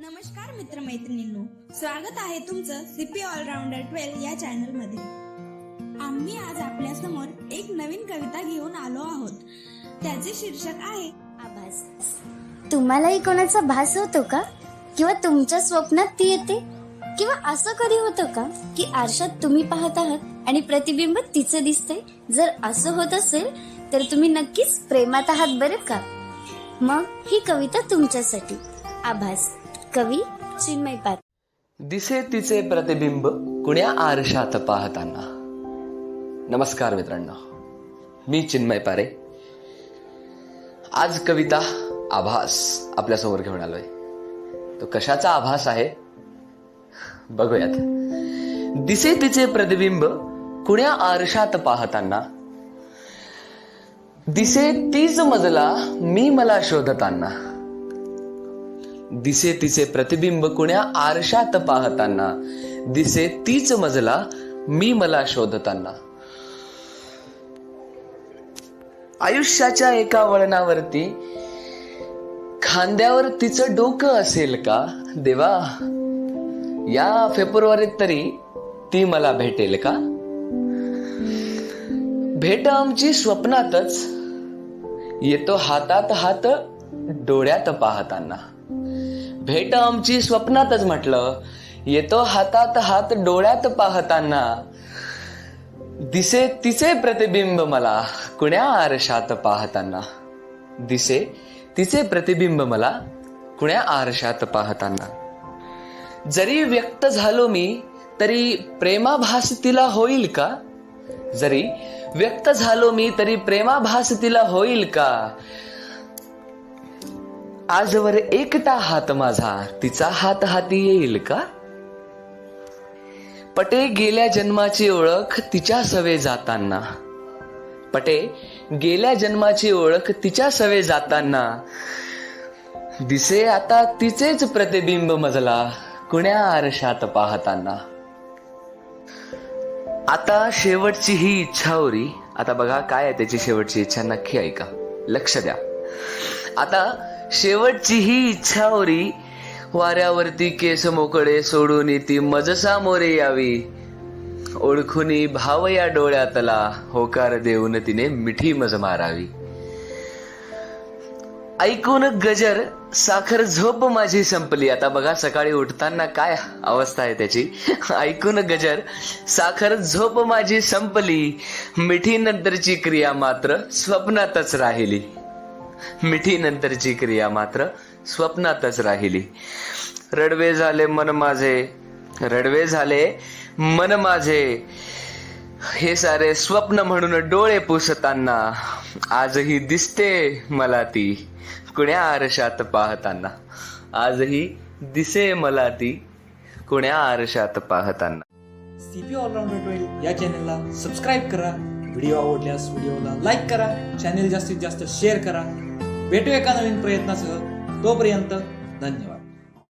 नमस्कार मित्रमैत्रिणींनो स्वागत आहे तुमचं सीपी ऑलराऊंडर ट्वेल्व या चॅनलमध्ये आम्ही आज आपल्यासमोर एक नवीन कविता घेऊन आलो आहोत. त्याचे शीर्षक आहे आभास. तुम्हालाही कोणाचा भास होतो का? किंवा तुमच्या स्वप्नात ती येते? किंवा असं कधी होतं का की आरशात तुम्ही पाहत आहात आणि प्रतिबिंब तिचं दिसतंय? जर असं होत असेल तर तुम्ही नक्कीच प्रेमात आहात बरं का? मग ही कविता तुमच्यासाठी. आभास. कवी चिन्मय पात दिसे तिचे प्रतिबिंब कुण्या आरशात पाहताना. नमस्कार मित्रांनो मी चिन्मय पारे. आज कविता आभास आपल्यासमोर घेऊन आलोय. तो कशाचा आभास आहे? बघूयात. दिसे तिचे प्रतिबिंब कुण्या आरशात पाहताना. दिसे तीच मजला मी मला शोधताना. दिसे तिचे प्रतिबिंब कुण्या आरशात पाहताना. दिसे तीच मजला मी मला शोधताना. आयुष्याच्या एका वळणावरती खांद्यावर तिचं डोकं असेल का? देवा या फेब्रुवारीत तरी ती मला भेटेल का? भेट आमची स्वप्नातच. येतो हातात हात डोळ्यात पाहताना. भेट आमची स्वप्नातच म्हटलं. येतो हातात हात डोळ्यात पाहताना. दिसे तिचे प्रतिबिंब मला कुण्या आरशात पाहताना. दिसे तिचे प्रतिबिंब मला कुण्या आरशात पाहताना. जरी व्यक्त झालो मी तरी प्रेमाभास तिला होईल का? जरी व्यक्त झालो मी तरी प्रेमाभास तिला होईल का? आजवर एकटा हात माझा तिचा हात हाती येईल का? पटे गेल्या जन्माची ओळख तिच्या सवे जाताना. पटे गेल्या जन्माची ओळख तिच्या सवे जाताना. दिसे आता तिचेच प्रतिबिंब मजला कुण्या आरशात पाहताना. आता शेवटची ही इच्छा होरी आता बघा काय आहे त्याची शेवटची इच्छा नक्की ऐका. लक्ष द्या. आता शेवटची ही इच्छा होरी वाऱ्यावरती केस मोकळे सोडून ती मज सामोरे यावी. ओळखुनी भाव या डोळ्यातला होकार देऊन तिने मिठी मज मारावी. ऐकून गजर साखर झोप माझी संपली. आता बघा सकाळी उठताना काय अवस्था आहे त्याची. ऐकून गजर साखर झोप माझी संपली. मिठी नंतरची क्रिया मात्र स्वप्नातच राहिली. मिठी नंतरची क्रिया मात्र स्वप्नातच राहिली. रडवे झाले मन माझे रडवे झाले मन माझे. हे सारे स्वप्न म्हणून डोळे पुसताना आजही दिसते मला ती कुण्या आरशात पाहताना. आजही दिसे मला ती कुण्या आरशात पाहताना. सीपी ऑलराऊंडर ट्वेल्व या चॅनलला सबस्क्राईब करा. व्हिडिओ आवडल्यास व्हिडिओला लाईक करा. चॅनेल जास्तीत जास्त शेअर करा. भेटू एका नवीन प्रयत्नासह. तोपर्यंत धन्यवाद.